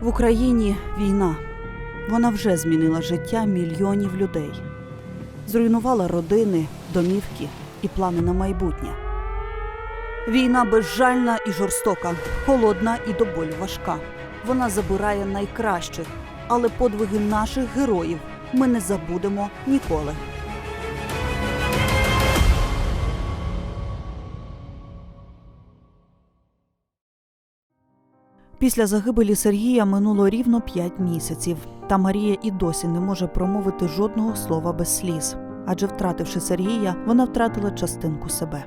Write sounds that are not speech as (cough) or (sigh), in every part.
В Україні війна. Вона вже змінила життя мільйонів людей, зруйнувала родини, домівки і плани на майбутнє. Війна безжальна і жорстока, холодна і до болю важка. Вона забирає найкращих, але подвиги наших героїв ми не забудемо ніколи. Після загибелі Сергія минуло рівно п'ять місяців. Та Марія і досі не може промовити жодного слова без сліз. Адже втративши Сергія, вона втратила частинку себе.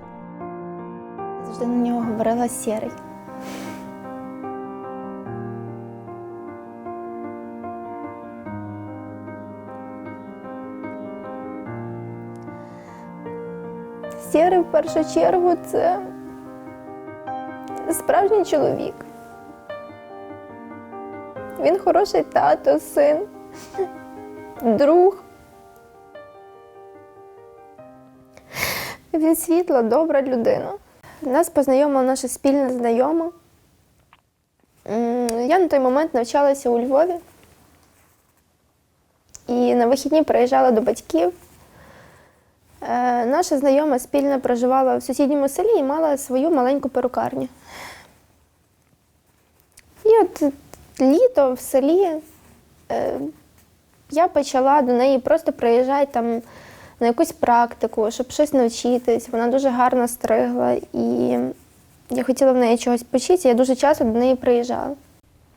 Завжди на нього говорила сірий. Сірий в першу чергу це справжній чоловік. Він хороший тато, син, друг. Він світла, добра людина. Нас познайомила наша спільна знайома. Я на той момент навчалася у Львові і на вихідні приїжджала до батьків. Е, Наша знайома спільно проживала в сусідньому селі і мала свою маленьку перукарню. І от літо в селі е, я почала до неї просто приїжджати там на якусь практику, щоб щось навчитись. Вона дуже гарно стригла, і я хотіла в неї чогось почитися, я дуже часто до неї приїжджала.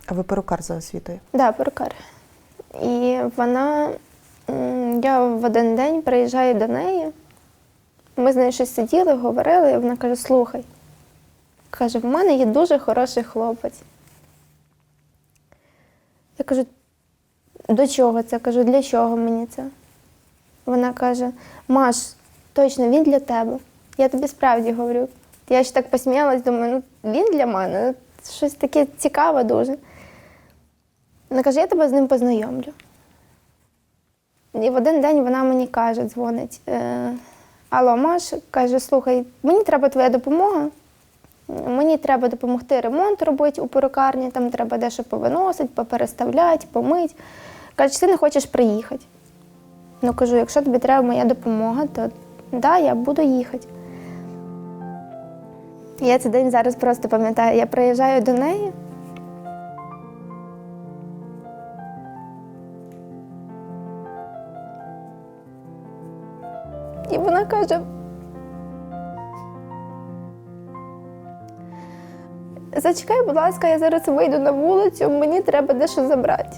А ви перукар за освітою? Да, перукар. І вона, я в один день приїжджаю до неї. Ми з нею щось сиділи, говорили, і вона каже: слухай, каже, в мене є дуже хороший хлопець. Я кажу, до чого це? Кажу, для чого мені це? Вона каже: Маш, точно він для тебе. Я тобі справді говорю. Я ж так посміялась, думаю, ну він для мене. ну, Щось таке цікаве дуже. Вона каже, я тебе з ним познайомлю. І в один день вона мені каже, дзвонить. Е, Алло, Маш, каже, слухай, мені треба твоя допомога. Мені треба допомогти ремонт робити у перукарні, там треба дещо повиносити, попереставляти, помити. Каже, ти не хочеш приїхати? Ну кажу, якщо тобі треба моя допомога, то да, я буду їхати. Я цей день зараз просто пам'ятаю, я приїжджаю до неї. І вона каже. Зачекай, будь ласка, я зараз вийду на вулицю, мені треба дещо забрати.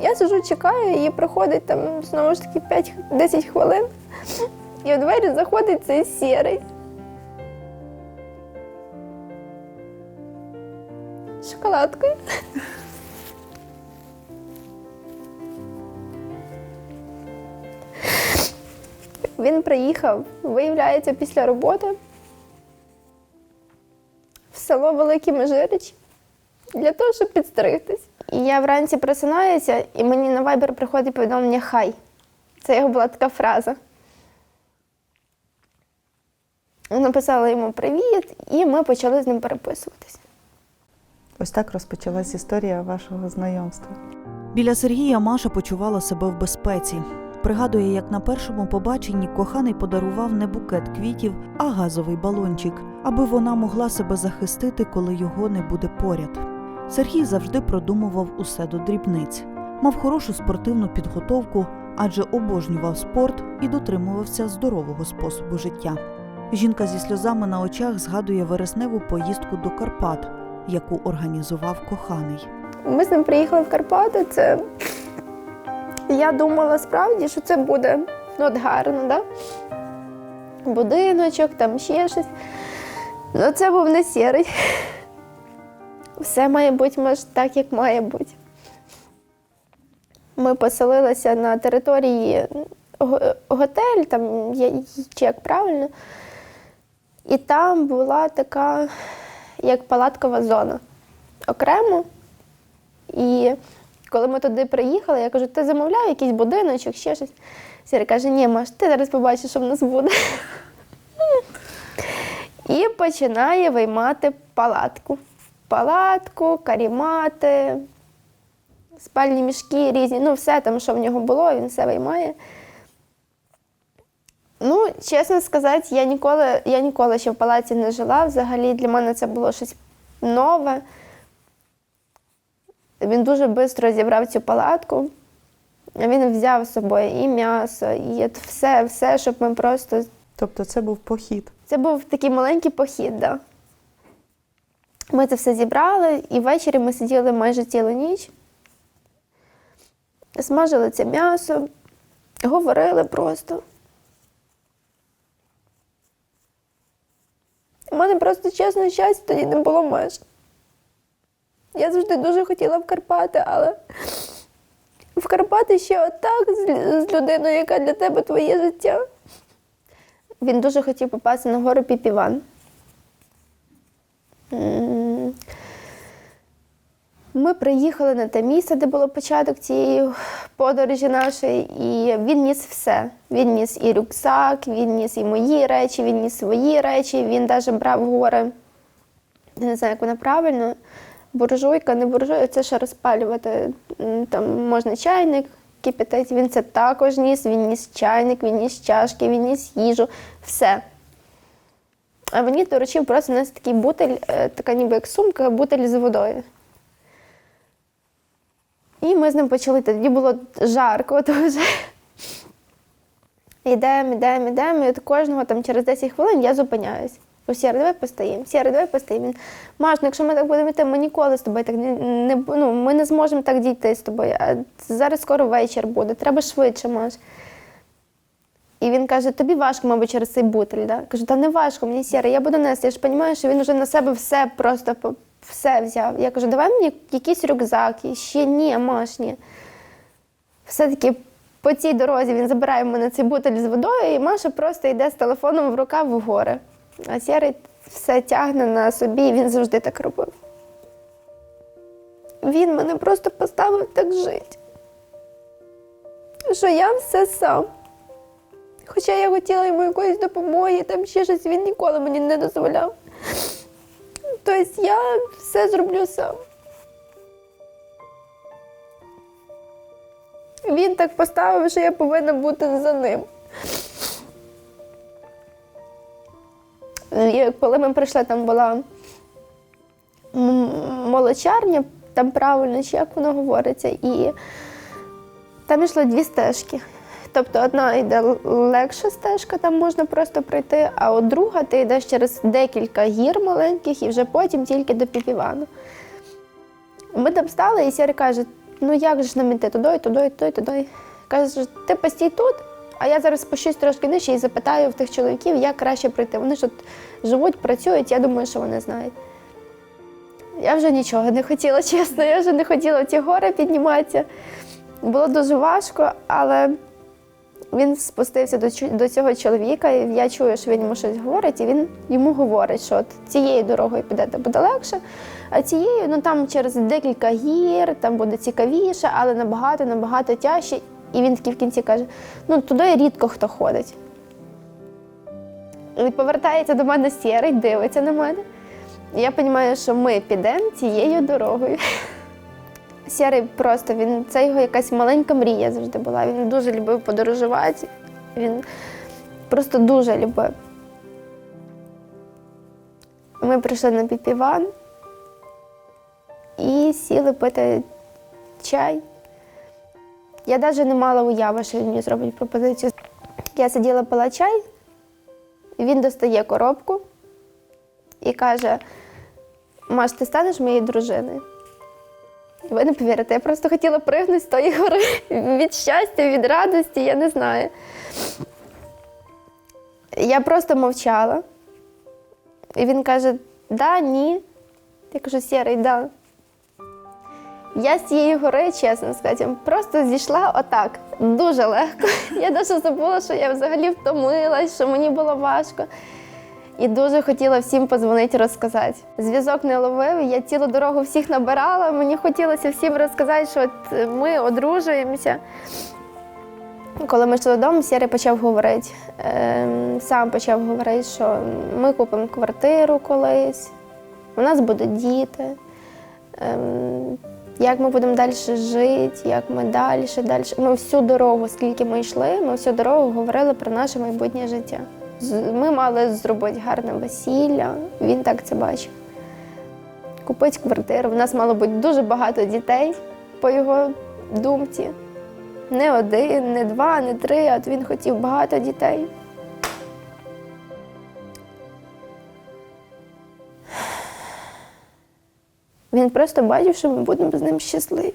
Я сижу, чекаю, її проходить там знову ж таки 5-10 хвилин, і у двері заходить цей сірий. Шоколадкою. Він приїхав, виявляється, після роботи в село Великі Межирич для того, щоб підстригтись. І я вранці просинаюся, і мені на вайбер приходить повідомлення Хай. Це його була така фраза. Написала йому привіт, і ми почали з ним переписуватись. Ось так розпочалась історія вашого знайомства. Біля Сергія Маша почувала себе в безпеці. Пригадує, як на першому побаченні коханий подарував не букет квітів, а газовий балончик, аби вона могла себе захистити, коли його не буде поряд. Сергій завжди продумував усе до дрібниць, мав хорошу спортивну підготовку, адже обожнював спорт і дотримувався здорового способу життя. Жінка зі сльозами на очах згадує вересневу поїздку до Карпат, яку організував коханий. Ми з ним приїхали в Карпати. Це я думала справді, що це буде от гарно, да? будиночок, там ще щось. Ну, це був не сірий. Все має бути може, так, як має бути. Ми поселилися на території го- готель, там чи як правильно. І там була така, як палаткова зона окремо. І коли ми туди приїхали, я кажу, ти замовляв якийсь будиночок, ще щось. Сірий каже, ні, Маш, ти зараз побачиш, що в нас буде. (laughs) І починає виймати палатку. палатку, карімати, спальні мішки різні, ну все там, що в нього було, він все виймає. Ну, чесно сказати, я ніколи, я ніколи ще в палаці не жила. Взагалі для мене це було щось нове. Він дуже швидко зібрав цю палатку. Він взяв з собою і м'ясо, і все, все, щоб ми просто. Тобто це був похід. Це був такий маленький похід, да. Ми це все зібрали, і ввечері ми сиділи майже цілу ніч, смажили це м'ясо, говорили просто. У мене просто чесно щастя тоді не було меж. Я завжди дуже хотіла в Карпати, але в Карпати ще отак з, людиною, яка для тебе твоє життя. Він дуже хотів попасти на гору Піпіван. Ми приїхали на те місце, де було початок цієї подорожі нашої, і він ніс все. Він ніс і рюкзак, він ніс і мої речі, він ніс свої речі, він навіть брав гори. Я не знаю, як вона правильно. Буржуйка, не буржуйка, це ще розпалювати. Там можна чайник кипятити. Він це також ніс. Він ніс чайник, він ніс чашки, він ніс їжу, все. А мені доручив просто нести такий бутель, е, така ніби як сумка, бутель з водою. І ми з ним почали. Тоді було жарко (laughs) дуже. Йдемо, йдемо, йдемо, і от кожного там через 10 хвилин я зупиняюсь. О, Сєра, давай постоїмо, Сєра, давай постоїмо. Маш, ну якщо ми так будемо йти, ми ніколи з тобою так не, не ну, ми не зможемо так дійти з тобою. А зараз скоро вечір буде, треба швидше, Маш. І він каже: тобі важко, мабуть, через цей бутель. Да? Кажу, та не важко, мені Сєра, я буду нести. Я ж розумію, що він вже на себе все просто все взяв. Я кажу, давай мені якийсь рюкзак. І ще ні, Маш, ні. Все-таки по цій дорозі він забирає в мене цей бутель з водою, і Маша просто йде з телефоном в руках в гори. А Сєрий все тягне на собі, і він завжди так робив. Він мене просто поставив так жити, що я все сам. Хоча я хотіла йому якоїсь допомоги, там ще щось він ніколи мені не дозволяв. Тобто я все зроблю сам. Він так поставив, що я повинна бути за ним. Коли ми прийшли, там була молочарня, там правильно, чи як воно говориться, і там йшли дві стежки. Тобто одна йде легша стежка, там можна просто пройти, а от друга ти йдеш через декілька гір маленьких і вже потім тільки до Піпівану. Ми там стали, і Сєра каже: ну як же ж нам іти туди, туди, туди, туди. Каже, ти постій тут, а я зараз спущусь трошки нижче і запитаю в тих чоловіків, як краще прийти. Вони ж тут живуть, працюють, я думаю, що вони знають. Я вже нічого не хотіла, (laughs) чесно, я вже не хотіла в ці гори підніматися. Було дуже важко, але він спустився до, до цього чоловіка, і я чую, що він йому щось говорить, і він йому говорить, що от цією дорогою підете буде легше, а цією, ну там через декілька гір, там буде цікавіше, але набагато, набагато тяжче. І він такий в кінці каже: ну туди рідко хто ходить. І повертається до мене сірий, дивиться на мене. І я розумію, що ми підемо цією дорогою. (laughs) Сірий просто він це його якась маленька мрія завжди була. Він дуже любив подорожувати. Він просто дуже любив. Ми прийшли на піпіван і сіли пити чай. Я навіть не мала уяви, що він мені зробить пропозицію. Я сиділа пила чай, він достає коробку і каже: Маш, ти станеш моєю дружиною? Ви не повірите, я просто хотіла пригнути з тої гори (laughs) від щастя, від радості, я не знаю. Я просто мовчала. І він каже: да, ні. Я кажу, сірий, да. Я з цієї гори, чесно сказати, просто зійшла отак, дуже легко. (laughs) Я навіть забула, що я взагалі втомилась, що мені було важко. І дуже хотіла всім подзвонити, розказати. Зв'язок не ловив, я цілу дорогу всіх набирала. Мені хотілося всім розказати, що от ми одружуємося. Коли ми йшли додому, Сєрий почав говорити, ем, сам почав говорити, що ми купимо квартиру колись, у нас будуть діти. Як ми будемо далі жити, як ми далі, далі. Ми всю дорогу, скільки ми йшли, ми всю дорогу говорили про наше майбутнє життя. Ми мали зробити гарне весілля, він так це бачив. Купити квартиру. В нас мало бути дуже багато дітей, по його думці. Не один, не два, не три, а от він хотів багато дітей. Він просто бачив, що ми будемо з ним щасливі.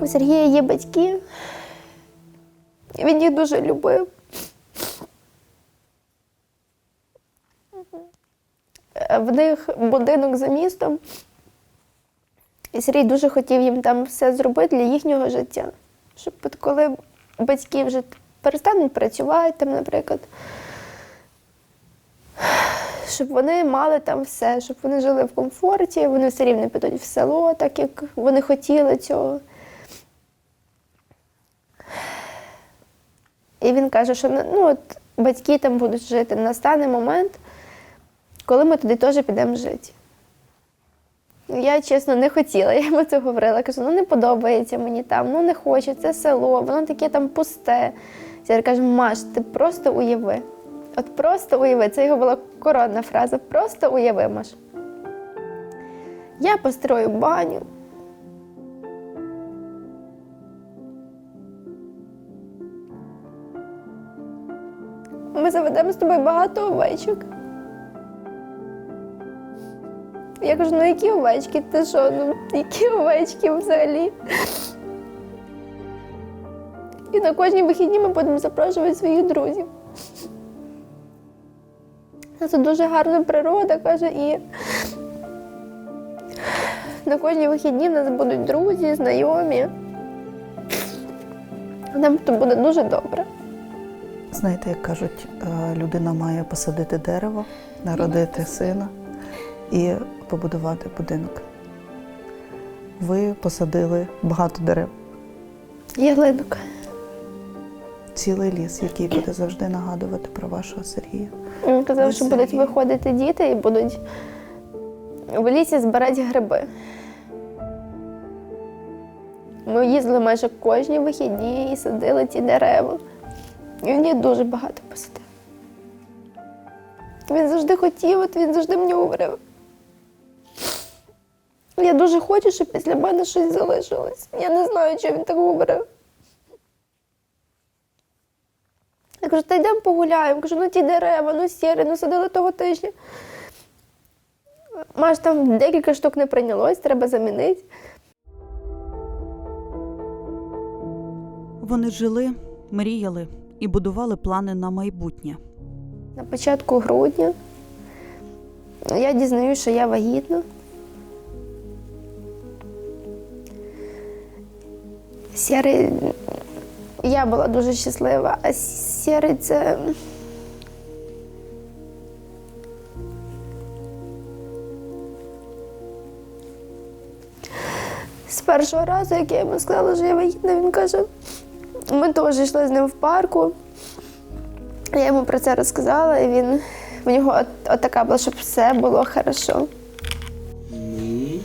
У Сергія є батьки. Він їх дуже любив. В них будинок за містом. І Сергій дуже хотів їм там все зробити для їхнього життя. Щоб коли батьки вже перестануть працювати, там, наприклад, щоб вони мали там все, щоб вони жили в комфорті, вони все рівно підуть в село, так як вони хотіли цього. І він каже, що ну, от, батьки там будуть жити. Настане момент, коли ми туди теж підемо жити. Я чесно не хотіла, (laughs) я йому це говорила. Кажу, ну не подобається мені там, ну не хочу, це село, воно таке там пусте. Я кажу, Маш, ти просто уяви. От просто уяви, це його була коронна фраза. Просто уяви, Маш. Я построю баню. Ми заведемо з тобою багато овечок. Я кажу, ну які овечки? Ти що? Ну які овечки взагалі? І на кожні вихідні ми будемо запрошувати своїх друзів. Це дуже гарна природа, каже, і на кожні вихідні в нас будуть друзі, знайомі. Нам тут буде дуже добре. Знаєте, як кажуть, е, людина має посадити дерево, народити сина і побудувати будинок. Ви посадили багато дерев, Ялинок. Цілий ліс, який буде завжди нагадувати про вашого Сергія. Він казав, що будуть виходити діти і будуть в лісі збирати гриби. Ми їздили майже кожні вихідні і садили ті дерева. І він їх дуже багато посадив. Він завжди хотів, от він завжди мені говорив. Я дуже хочу, щоб після мене щось залишилось. Я не знаю, чого він так говорив. Я кажу, та йдемо погуляємо. Кажу, ну ті дерева, ну сіри, ну садили того тижня. Маш, там декілька штук не прийнялось, треба замінити. Вони жили, мріяли і будували плани на майбутнє. На початку грудня я дізнаюся, що я вагітна. Сірий, я була дуже щаслива, а сірий це. З першого разу, як я йому сказала, що я вагітна, він каже, ми теж йшли з ним в парку. Я йому про це розказала, і він в нього от, от така була, щоб все було хорошо. Ми.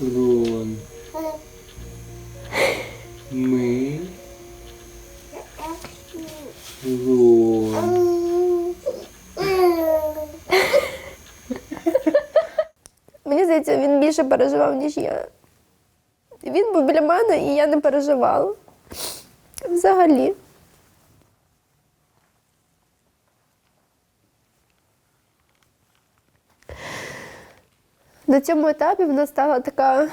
Рон. Ми. (laughs) Мені здається, він більше переживав, ніж я. Він був біля мене, і я не переживала. Взагалі. На цьому етапі в нас стала така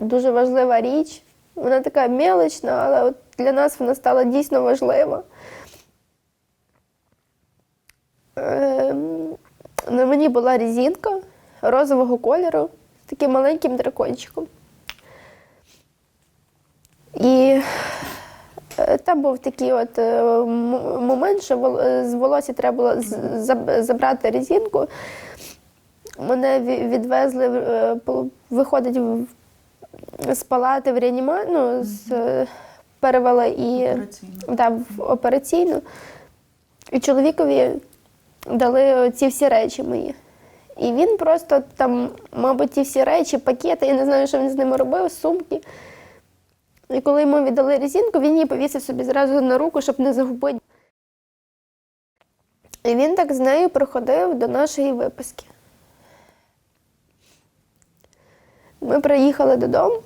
дуже важлива річ. Вона така мелочна, але от для нас вона стала дійсно важлива. Ем, на мені була резинка розового кольору з таким маленьким дракончиком. І е, там був такий от е, момент, що е, з волосся треба було забрати резинку. Мене відвезли, виходить з палати в реанімацію, ну, з, е, перевели і да, в операційну. І чоловікові дали ці всі речі мої. І він просто там, мабуть, ті всі речі, пакети, я не знаю, що він з ними робив, сумки. І коли йому віддали резинку, він її повісив собі зразу на руку, щоб не загубити. І він так з нею приходив до нашої виписки. Ми приїхали додому.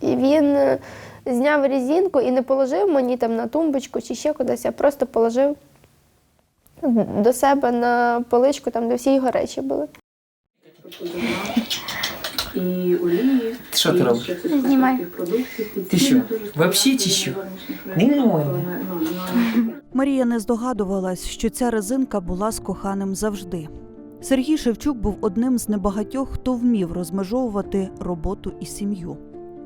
І він е, зняв резинку і не положив мені там на тумбочку чи ще кудись, а просто положив до себе на поличку, там, де всі його речі були. і олії. Що ти робиш? Знімай. Ти що, вообще чи що? Не можна. Марія не здогадувалась, що ця резинка була з коханим завжди. Сергій Шевчук був одним з небагатьох, хто вмів розмежовувати роботу і сім'ю.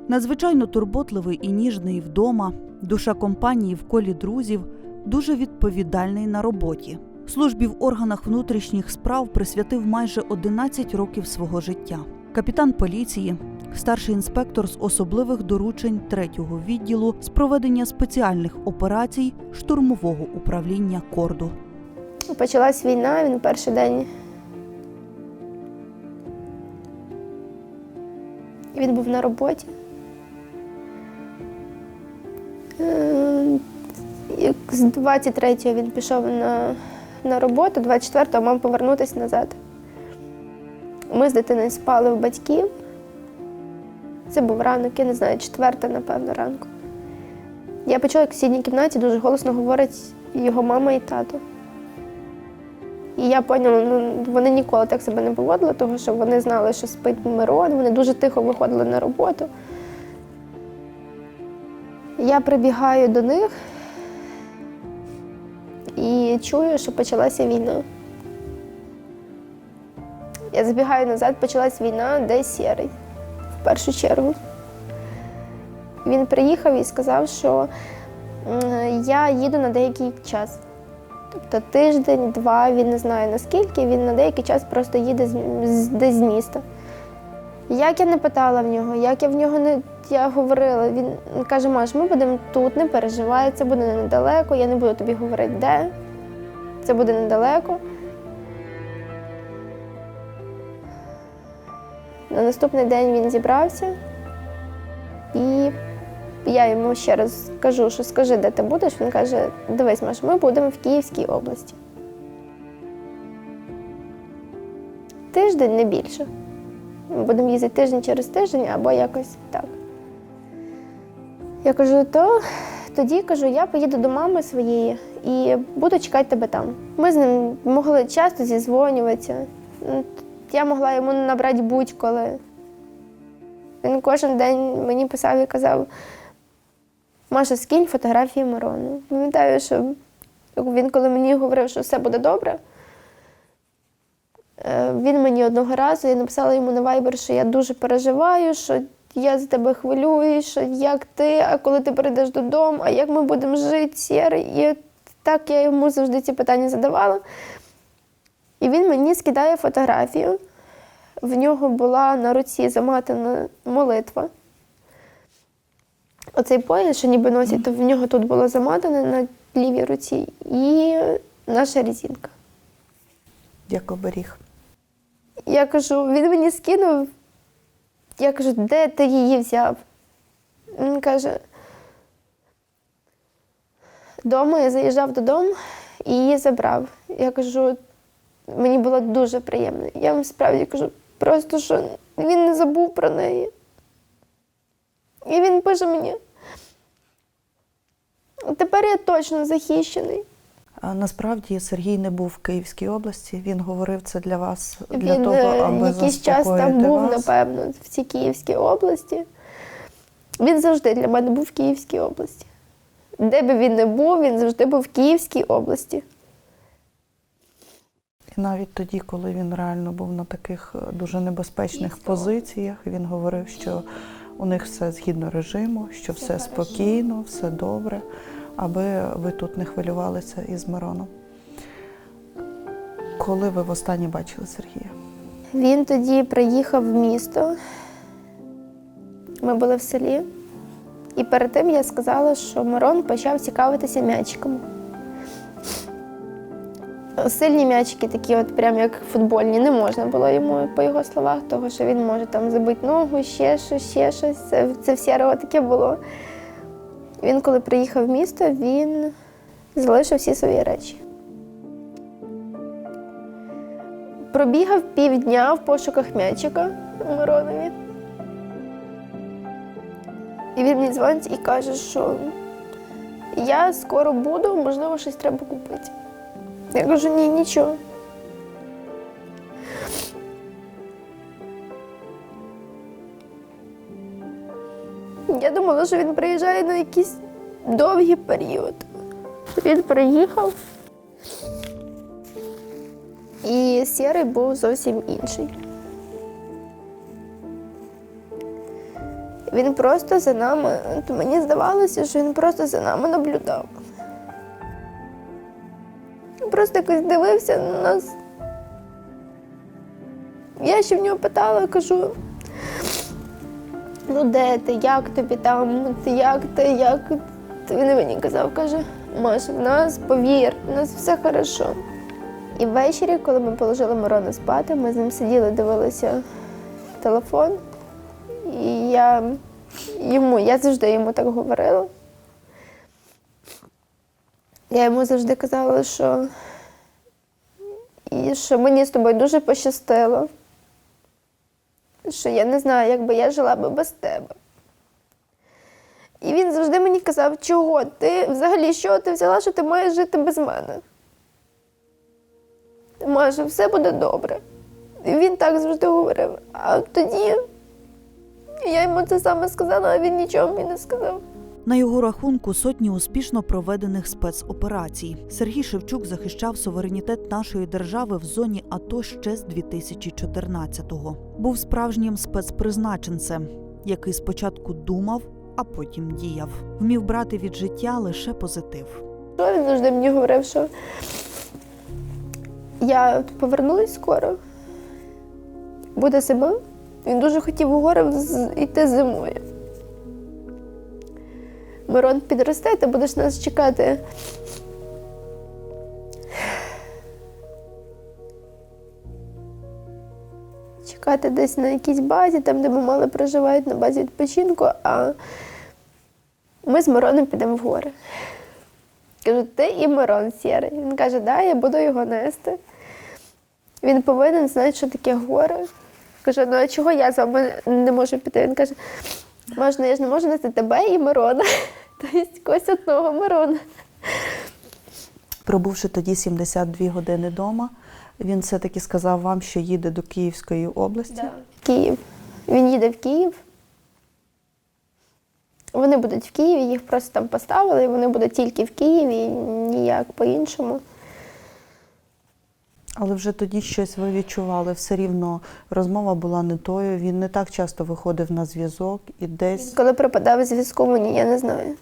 Надзвичайно турботливий і ніжний вдома, душа компанії в колі друзів, дуже відповідальний на роботі. Службі в органах внутрішніх справ присвятив майже 11 років свого життя. Капітан поліції, старший інспектор з особливих доручень третього відділу з проведення спеціальних операцій штурмового управління Корду. Почалась війна, він перший день. Він був на роботі. Е, З 23-го він пішов на, на роботу, 24-го мав повернутися назад. Ми з дитиною спали в батьків. Це був ранок, я не знаю, четверта, напевно, ранку. Я почула, як в сідній кімнаті дуже голосно говорить його мама і тато. І я поняла, ну вони ніколи так себе не поводили, тому що вони знали, що спить Мирон, вони дуже тихо виходили на роботу. Я прибігаю до них і чую, що почалася війна. Я забігаю назад, почалась війна, де сірий в першу чергу. Він приїхав і сказав, що я їду на деякий час. Тобто тиждень, два, він не знає наскільки, він на деякий час просто їде з, десь з міста. Як я не питала в нього, як я в нього не я говорила, він каже, Маш, ми будемо тут, не переживай, це буде недалеко, я не буду тобі говорити, де. Це буде недалеко. На наступний день він зібрався і я йому ще раз кажу, що скажи, де ти будеш. Він каже: дивись, Маш, ми будемо в Київській області. Тиждень не більше. Ми будемо їздити тиждень через тиждень або якось так. Я кажу, то тоді кажу, я поїду до мами своєї і буду чекати тебе там. Ми з ним могли часто зізвонюватися. Я могла йому набрати будь-коли. Він кожен день мені писав і казав: Маша, скинь фотографії Мирону. Пам'ятаю, що він, коли мені говорив, що все буде добре, е, він мені одного разу, я написала йому на Viber, що я дуже переживаю, що я за тебе хвилююсь, що як ти, а коли ти прийдеш додому, а як ми будемо жити, Сєрий. І так я йому завжди ці питання задавала. І він мені скидає фотографію. В нього була на руці заматана молитва. Оцей пояс, що ніби носить, то в нього тут було заматане на лівій руці і наша резинка. Як оберіг. Я кажу, він мені скинув. Я кажу, де ти її взяв? Він каже, дома я заїжджав додому і її забрав. Я кажу, мені було дуже приємно. Я вам справді кажу, просто що він не забув про неї. І він пише мені. Тепер я точно захищений. А насправді Сергій не був в Київській області. Він говорив це для вас для Він того, е, аби якийсь час там був, вас. напевно, в цій Київській області. Він завжди для мене був в Київській області. Де би він не був, він завжди був в Київській області. І навіть тоді, коли він реально був на таких е, дуже небезпечних позиціях, він говорив, що у них все згідно режиму, що все спокійно, все добре, аби ви тут не хвилювалися із Мироном. Коли ви востаннє бачили Сергія? Він тоді приїхав в місто. Ми були в селі. І перед тим я сказала, що Мирон почав цікавитися м'ячиками. Сильні м'ячики, такі, от прям як футбольні, не можна було йому, по його словах, того, що він може там забити ногу, ще щось, ще щось. Це, це в Сєрого таке було. Він, коли приїхав в місто, він залишив всі свої речі. Пробігав півдня в пошуках м'ячика у Миронові. І він мені дзвонить і каже, що я скоро буду, можливо, щось треба купити. Я кажу, ні, нічого. Що він приїжджає на якийсь довгий період. Він приїхав, і сірий був зовсім інший. Він просто за нами, мені здавалося, що він просто за нами наблюдав. Просто якось дивився на нас. Я ще в нього питала, кажу, ну де ти, як тобі там, ти як ти, як. Він мені казав, каже, Маша, в нас повір, в нас все хорошо. І ввечері, коли ми положили Мирона спати, ми з ним сиділи, дивилися телефон. І я йому, я завжди йому так говорила. Я йому завжди казала, що, і що мені з тобою дуже пощастило. Що я не знаю, як би я жила би без тебе. І він завжди мені казав, чого ти взагалі що ти взяла, що ти маєш жити без мене. Маша, все буде добре. І він так завжди говорив. А тоді я йому це саме сказала, а він нічого мені не сказав. На його рахунку сотні успішно проведених спецоперацій. Сергій Шевчук захищав суверенітет нашої держави в зоні АТО ще з 2014-го. Був справжнім спецпризначенцем, який спочатку думав, а потім діяв. Вмів брати від життя лише позитив. Що він завжди мені говорив, що я повернусь скоро, буде зима. Він дуже хотів у гори йти зимою. Мирон підросте, ти будеш нас чекати. Чекати десь на якійсь базі, там, де ми мали проживають на базі відпочинку, а ми з Мироном підемо в гори. Кажу, ти і Мирон сірий. Він каже, да, я буду його нести. Він повинен знати, що таке гори. Кажу, ну а чого я з вами не можу піти? Він каже, можна, я ж не можу нести тебе і Мирона. (laughs) Тобто когось одного Мирона. Пробувши тоді 72 години вдома, він все-таки сказав вам, що їде до Київської області. Київ. Він їде в Київ. Вони будуть в Києві, їх просто там поставили, і вони будуть тільки в Києві, ніяк по-іншому. Але вже тоді щось ви відчували. Все рівно розмова була не тою. Він не так часто виходив на зв'язок і десь Коли припадав зв'язку мені, я не знаю.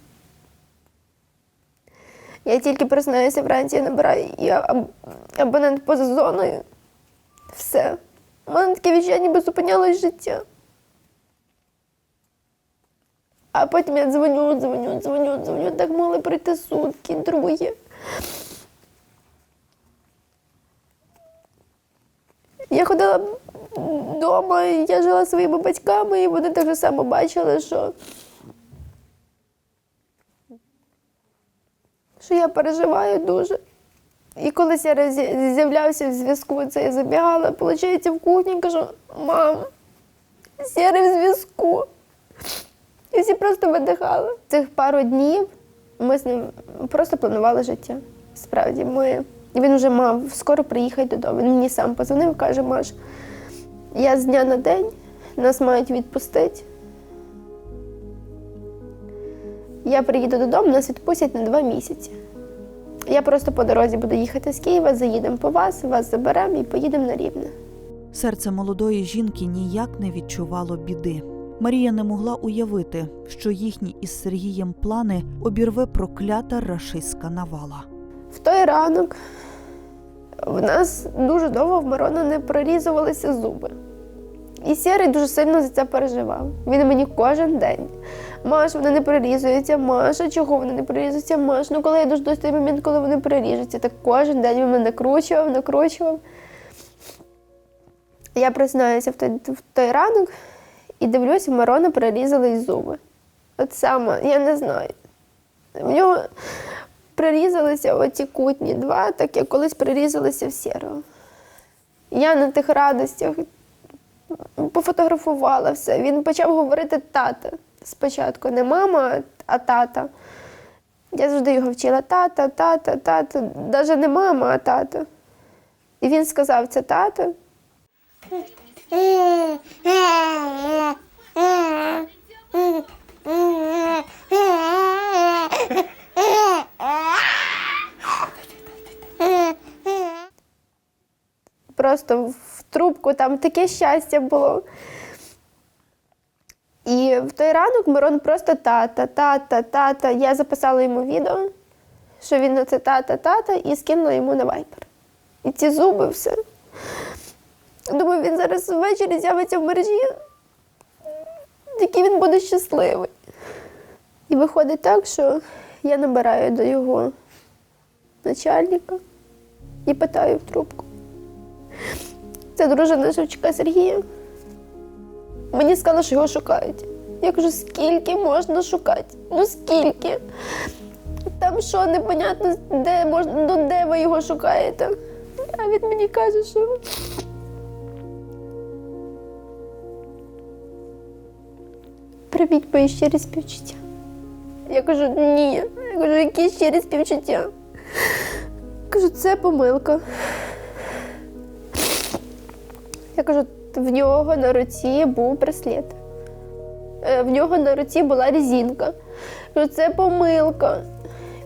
Я тільки признаюся вранці, я набираю я абонент поза зоною. Все. У мене таке відчуття, ніби зупинялось життя. А потім я дзвоню, дзвоню, дзвоню, дзвоню. Так могли пройти сутки, другі. Я ходила вдома, я жила своїми батьками, і вони так само бачили, що, що я переживаю дуже. І коли я з'являвся в зв'язку, це я забігала, виходить, в кухні кажу, мам, сірий в зв'язку. І всі просто видихали. Цих пару днів ми з ним просто планували життя. Справді, ми... він вже мав скоро приїхати додому. Він мені сам позвонив каже, Маш, я з дня на день, нас мають відпустити. Я приїду додому, нас відпустять на два місяці. Я просто по дорозі буду їхати з Києва, заїдемо по вас, вас заберемо і поїдемо на Рівне. Серце молодої жінки ніяк не відчувало біди. Марія не могла уявити, що їхні із Сергієм плани обірве проклята рашистська навала. В той ранок в нас дуже довго в Мирона не прорізувалися зуби. І Сірий дуже сильно за це переживав. Він мені кожен день Маш, вони не перерізуються, Маша, чого вони не перерізуються, Маш. Ну коли я дождусь той момент, коли вони переріжуться, так кожен день він мене накручував, накручував. Я признаюся в той, в той ранок і дивлюся, у Мирона перерізали зуби. От саме, я не знаю. В нього прирізалися оці кутні два, так як колись прирізалися в сірого. Я на тих радостях пофотографувала все. Він почав говорити тата. Спочатку не мама, а тата. Я завжди його вчила тата, тата, тата. Навіть не мама, а тата. І він сказав, це тата. (laughs) Просто в трубку там таке щастя було. І в той ранок Мирон просто тата, тата, тата. Я записала йому відео, що він оце тата, тата, і скинула йому на вайпер. І ці зуби все. Думаю, він зараз ввечері з'явиться в мережі, який він буде щасливий. І виходить так, що я набираю до його начальника і питаю в трубку. Це дружина Шевчука Сергія. Мені сказали, що його шукають. Я кажу, скільки можна шукати? Ну скільки? Там що, непонятно, де можна, ну де ви його шукаєте? А він мені каже, що. Привіть мої щирі співчуття. Я кажу, ні. Я кажу, які щирі співчуття. Кажу, це помилка. Я кажу, в нього на руці був браслет. Е, В нього на руці була резинка. Кажу, це помилка.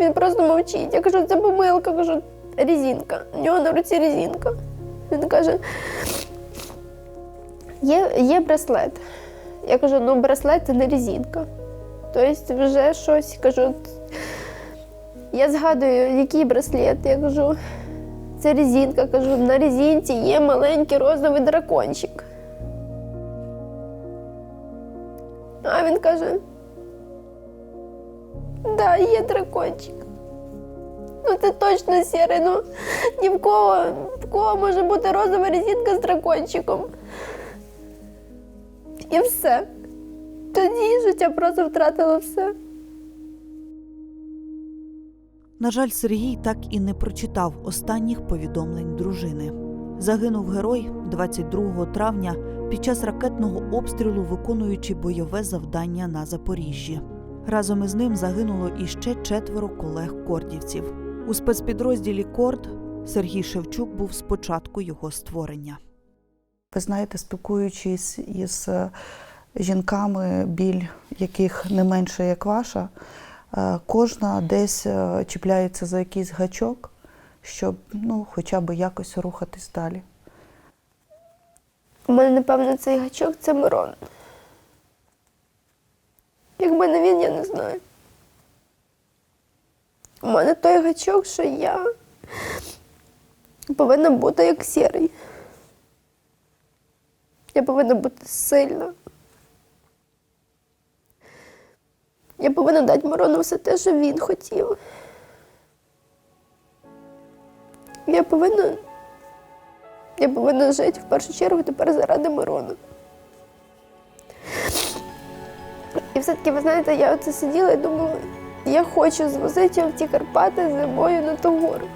Він просто мовчить. Я кажу, це помилка, кажу, резинка. В нього на руці резинка. Він каже, є, є браслет. Я кажу, ну браслет це не резинка. Тобто вже щось кажу. Я згадую, який браслет. Я кажу, це резинка. Кажу, на резинці є маленький розовий дракончик. А він каже: да, є дракончик. Ну це точно сірий. Ну ні в кого, в кого може бути розова резинка з дракончиком. І все. Тоді життя просто втратило все. На жаль, Сергій так і не прочитав останніх повідомлень дружини. Загинув герой 22 травня під час ракетного обстрілу, виконуючи бойове завдання на Запоріжжі. Разом із ним загинуло іще четверо колег-кордівців. У спецпідрозділі Корд Сергій Шевчук був з початку його створення. Ви знаєте, спілкуючись із е, жінками, біль яких не менше, як ваша, е, кожна десь е, чіпляється за якийсь гачок, щоб ну, хоча б якось рухатись далі. У мене, напевно, цей гачок це Мирон. Якби не він, я не знаю. У мене той гачок, що я повинна бути як сірий. Я повинна бути сильна. Я повинна дати Мирону все те, що він хотів. Я повинна я повинна жити в першу чергу тепер заради Мирона. І все-таки, ви знаєте, я оце сиділа і думала, я хочу звозити в ті Карпати зимою на ту гору.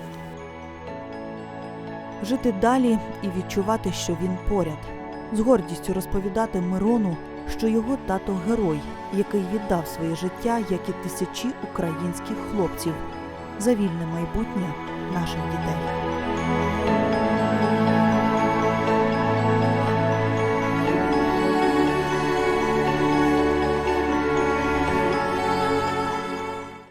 Жити далі і відчувати, що він поряд, з гордістю розповідати Мирону, що його тато герой, який віддав своє життя, як і тисячі українських хлопців, за вільне майбутнє наших дітей.